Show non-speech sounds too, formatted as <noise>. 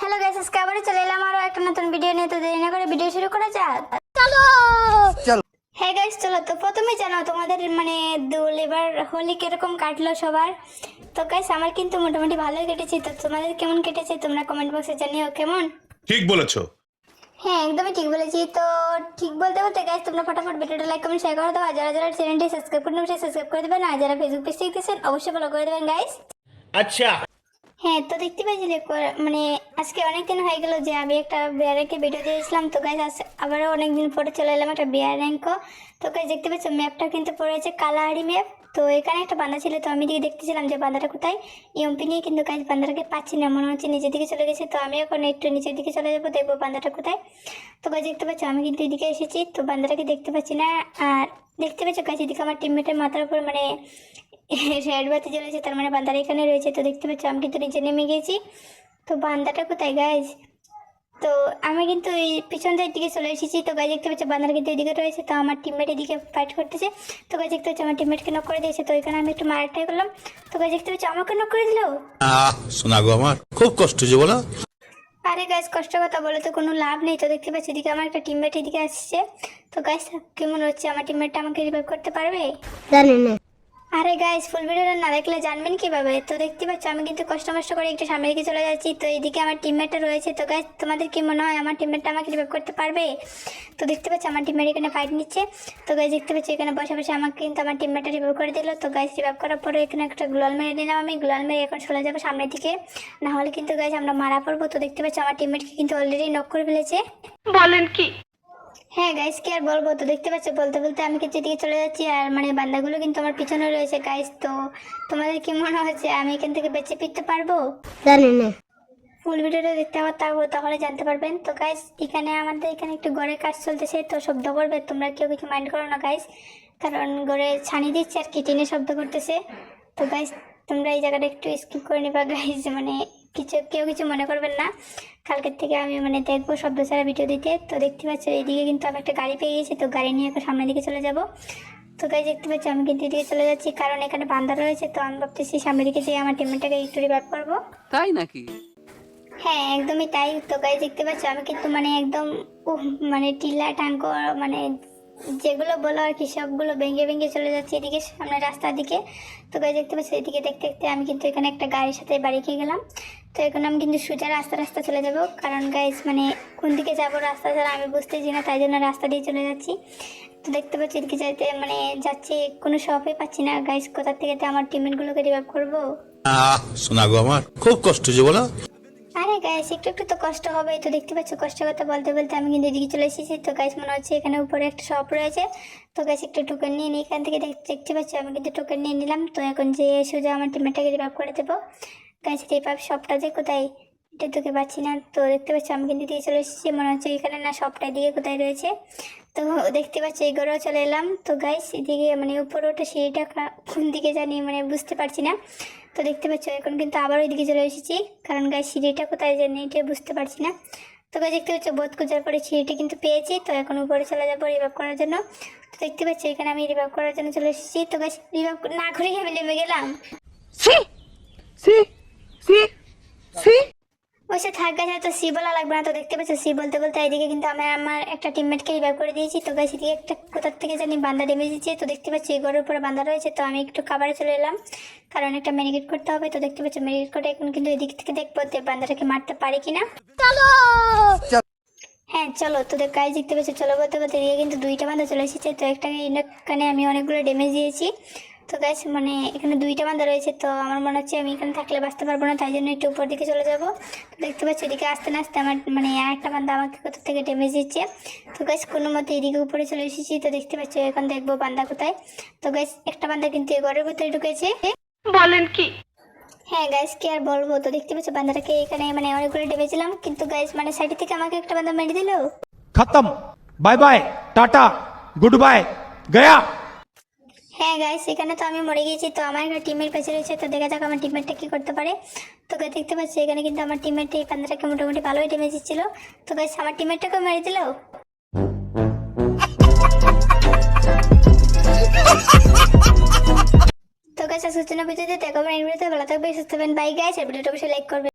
Hello guys আজকে আবারও চলে এলাম আরও একটা নতুন ভিডিও নিয়ে তো দেরি না করে ভিডিও শুরু করা যাক। চলো! চলো। হ্যাঁ গাইস চলো তো প্রথমে জানাও তোমাদের মানে দোল এবার হোলি কীরকম কাটলো সবার? তো গাইস আমার কিন্তু মোটামুটি ভালোই কেটেছে তো তোমাদের কেমন কেটেছে তোমরা কমেন্ট বক্সে জানিও কেমন? ঠিক বলেছ। হ্যাঁ একদমই ঠিক বলেছি তো ঠিক বলতে বলতে গাইস তোমরা ফটাফট ভিডিওটা লাইক কমেন্ট শেয়ার করে দেবো আর যারা যারা চ্যানেলটি সাবস্ক্রাইব করে নেবেন সাবস্ক্রাইব করে দেবেন আর যারা ফেসবুক পেজ দেখতেছেন অবশ্যই ফলো করে দেবেন গাইস আচ্ছা। হ্যাঁ তো দেখতে পাচ্ছি যে মানে আজকে অনেক দিন হয়ে গেল যে আমি একটা বিয়ার ভিডিও দিয়েছিলাম। তো গাইজ আবারও অনেক দিন পরে চলে এলাম একটা বিয়ার র্যাঙ্কও। তো গাইজ দেখতে পাচ্ছ ম্যাপটা কিন্তু পড়েছে কালাহারি ম্যাপ তো এখানে একটা বান্দা ছিল, তো আমি দিকে দেখতেছিলাম যে বান্দাটা কোথায়। ইএমপি নিয়ে কিন্তু গাইজ বান্দাটাকে পাচ্ছি না, মনে হচ্ছে নিচের দিকে চলে গেছে। তো আমি এখন একটু নিচের দিকে চলে যাব, দেখব বান্দাটা কোথায়। তো গাইজ দেখতে পাচ্ছ, আমি কিন্তু এদিকে এসেছি, তো বান্দাটাকে দেখতে পাচ্ছি না। আর দেখতে পাচ্ছ গাছ এদিকে আমার টিমমেটের মাথার উপর মানে <laughs> রেড বাতি জ্বলেছে তার মানে বান্দার এখানে রয়েছে। তো দেখতে পাচ্ছ আমি কিন্তু নিচে নেমে গেছি। তো বান্দাটা কোথায় গাইজ তো আমি কিন্তু এই পিছন দিক দিকে চলে এসেছি। তো গাছ দেখতে পাচ্ছি বান্দার কিন্তু এদিকে রয়েছে। তো আমার টিমমেট এদিকে ফাইট করতেছে। তো গাছ দেখতে পাচ্ছি আমার টিমমেটকে নক করে দিয়েছে। তো এখানে আমি একটু মারার ট্রাই করলাম। তো গাছ দেখতে পাচ্ছি আমাকে নক করে দিল? আহ শোনা গো আমার খুব কষ্ট যে বলো। আরে গাছ কষ্ট কথা বলে তো কোনো লাভ নেই। তো দেখতে পাচ্ছি এদিকে আমার একটা টিমমেট এদিকে আসছে। তো গাছ কেমন হচ্ছে? আমার টিমমেটটা আমাকে রিভাইভ করতে পারবে? জানি না। আরে গাইস ফুল ভিডিওটা না দেখলে জানবেন কীভাবে তো দেখতে পাচ্ছ, আমি কিন্তু কষ্ট মষ্ট করে একটু সামনের দিকে চলে যাচ্ছি। তো এইদিকে আমার টিমমেটটা রয়েছে। তো গাইস তোমাদের কি মনে হয় আমার টিমমেটটা আমাকে রিভাইভ করতে পারবে? তো দেখতে পাচ্ছ, আমার টিমমেট এখানে ফাইট নিচ্ছে। তো গাইস দেখতে পাচ্ছি, এখানে বসে বসে আমাকে কিন্তু আমার টিমমেটটা রিভাইভ করে দিল। তো গাইস রিভাইভ করার পরে এখানে একটা গ্লোয়াল মেরে নিলাম আমি। গ্লোয়াল মেরে এখন চলে যাব সামনের দিকে। না হলে কিন্তু গাইস আমরা মারা পড়ব। তো দেখতে পাচ্ছ, আমার টিমমেটকে কিন্তু অলরেডি নক করে ফেলেছে। হ্যাঁ গাইস কি আর বলব? তো দেখতে পাচ্ছ বলতে বলতে আমি কিছু দিকে চলে যাচ্ছি আর মানে বান্দাগুলো কিন্তু আমার পিছনে রয়েছে গাইস তো তোমাদের কি মনে হচ্ছে আমি এখান থেকে বেঁচে ফিরতে পারব? জানি না। ফুল ভিডিওটা দেখতে আমার তারপর তাহলে জানতে পারবেন। তো গাইস এখানে আমাদের এখানে একটু গড়ের কাজ চলতেছে তো শব্দ করবে। তোমরা কেউ কিছু মাইন্ড করো না গাইস কারণ গড়ে ছানি দিচ্ছে আর কি টিনে শব্দ করতেছে। তো গাইস তোমরা এই জায়গাটা একটু স্কিপ করে নিবা গাইস মানে কিছু কেউ কিছু মনে করবেন না। কালকের থেকে আমি মানে দেখব শব্দ ছাড়া ভিডিও দিতে। তো দেখতে পাচ্ছ এইদিকে কিন্তু আমি একটা গাড়ি পেয়ে গেছি তো গাড়ি নিয়ে এখন সামনের দিকে চলে যাব। তো গাইজ দেখতে পাচ্ছি আমি কিন্তু এদিকে চলে যাচ্ছি কারণ এখানে বান্দা রয়েছে তো আমি ভাবতেছি সামনের দিকে যেয়ে আমার টিমমেটটাকে একটু রিভাইভ করব। তাই নাকি? হ্যাঁ একদমই তাই। তো গাইজ দেখতে পাচ্ছ আমি কিন্তু মানে একদম মানে টিলা টাঙ্ক মানে যেগুলো বলো আর কি, সবগুলো ভেঙে ভেঙে চলে যাচ্ছে এদিকে সামনে রাস্তার দিকে। তো গাইজ দেখতে পাচ্ছি, এদিকে দেখতে দেখতে আমি কিন্তু এখানে একটা গাড়ির সাথে বাড়ি খেয়ে গেলাম। তো এখন আমি কিন্তু সোজা রাস্তা রাস্তা চলে যাব। কারণ গাইজ মানে কোন দিকে যাব রাস্তা ছাড়া আমি বুঝতেছি না, তাই জন্য রাস্তা দিয়ে চলে যাচ্ছি। তো দেখতে পাচ্ছি, এদিকে যাইতে মানে যাচ্ছি, কোনো শপে পাচ্ছি না। গাইজ কোথা থেকে আমার টিমমেটগুলোকে রিভাইভ করব? আহ শোনা আমার, খুব কষ্ট যে বলো। একটু একটু তো কষ্ট হবে তো, দেখতে পাচ্ছ কষ্ট কথা বলতে বলতে আমি কিন্তু এদিকে চলে এসেছি। তো গাছ মনে হচ্ছে এখানে উপরে একটা শপ রয়েছে। তো গাছ একটু টোকেন নিয়ে নিই। এখান থেকে দেখ- দেখতে পাচ্ছি, আমি কিন্তু টোকেন নিয়ে নিলাম। তো এখন যে সোজা আমার টিমেটাকে রিভাইভ করে দেবো। গাছ রিভাইভ শপটা যে কোথায়? তোকে পাচ্ছি না। তো দেখতে পাচ্ছি, আমি কিন্তু দিয়ে চলে এসেছি। মনে হচ্ছে এখানে না শপটা দিকে কোথায় রয়েছে। তো দেখতে পাচ্ছি, এই ঘরেও চলে এলাম। তো গাইস এদিকে মানে উপরে ওটা সিঁড়িটা কোন দিকে জানি মানে বুঝতে পারছি না। তো দেখতে পাচ্ছ, এখন কিন্তু আবার ওইদিকে চলে এসেছি। কারণ গায়ে সিঁড়িটা কোথায় জানি এটা বুঝতে পারছি না। তো গাছ দেখতে পাচ্ছ, বোধ খুঁজার পরে সিঁড়িটি কিন্তু পেয়েছি। তো এখন উপরে চলে যাব রিভাইভ করার জন্য। তো দেখতে পাচ্ছি, এখানে আমি রিভাইভ করার জন্য চলে এসেছি। তো গাছ রিভাইভ না করেই আমি নেমে গেলাম। ওইসে থাক গাছ তো সি বলা লাগবে না। তো দেখতে পাচ্ছ সি বলতে বলতে এইদিকে কিন্তু আমি আমার একটা টিমমেটকে রিভাইভ করে দিয়েছি। তো গাছ এদিকে একটা কোথার থেকে জানি বান্দা ডেমে দিচ্ছে। তো দেখতে পাচ্ছি এই ঘরের উপরে বান্দা রয়েছে। তো আমি একটু খাবারে চলে এলাম। কারণ একটা মেডিকেট করতে হবে। তো দেখতে পাচ্ছি মেডিকেট করে এখন কিন্তু এদিক থেকে দেখব যে বান্দাটাকে মারতে পারি কিনা। চলো! হ্যাঁ চলো। তোদের কাজ দেখতে পেয়েছ চলো বলতে বলতে এদিকে কিন্তু দুইটা বান্ধা চলে এসেছে। তো একটা এখানে আমি অনেকগুলো ড্যামেজ দিয়েছি। তো গাইস মানে এখানে দুইটা বান্দা রয়েছে তো আমার মনে হচ্ছে আমি এখানে থাকলে বাঁচতে পারব না তাই জন্য একটু উপর দিকে চলে যাব। তো দেখতে পাচ্ছি এদিকে আসতে না আসতে আমার মানে আর একটা বান্দা আমাকে কোথা থেকে ড্যামেজ দিচ্ছে। তো গাইস কোনো মতে এদিকে উপরে চলে এসেছি তো দেখতে পাচ্ছি এখন দেখব বান্দা কোথায়। তো গাইস একটা বান্দা কিন্তু এই ঘরের ভিতরে ঢুকেছে। বলেন কি? হ্যাঁ গাইস কি আর বলব তো দেখতে পাচ্ছ বান্দাটাকে এখানে মানে অনেকগুলো ডেবেছিলাম কিন্তু গাইস মানে সাইড থেকে আমাকে একটা বান্দা মেরে দিল। খতম। Bye bye tata good bye Gaya. হ্যাঁ গাইস এখানে তো আমি মরে গিয়েছি, তো আমার একটা টিমের পেছে রয়েছে, তো দেখা যাক আমার টিমমেটটা কি করতে পারে। তো গাইস দেখতে পাচ্ছি এখানে কিন্তু আমার টিমমেট এই পান্দাটাকে মোটামুটি ভালোই ড্যামেজ দিচ্ছিল। তো গাইস আমার টিমমেটটাকে মেরে দিল? তো গাইস আজকের জন্য দেখা ভিডিওতে ভালো থাকবে সুস্থ থাকবেন। বাই গাইস আর ভিডিওটা অবশ্যই লাইক করবে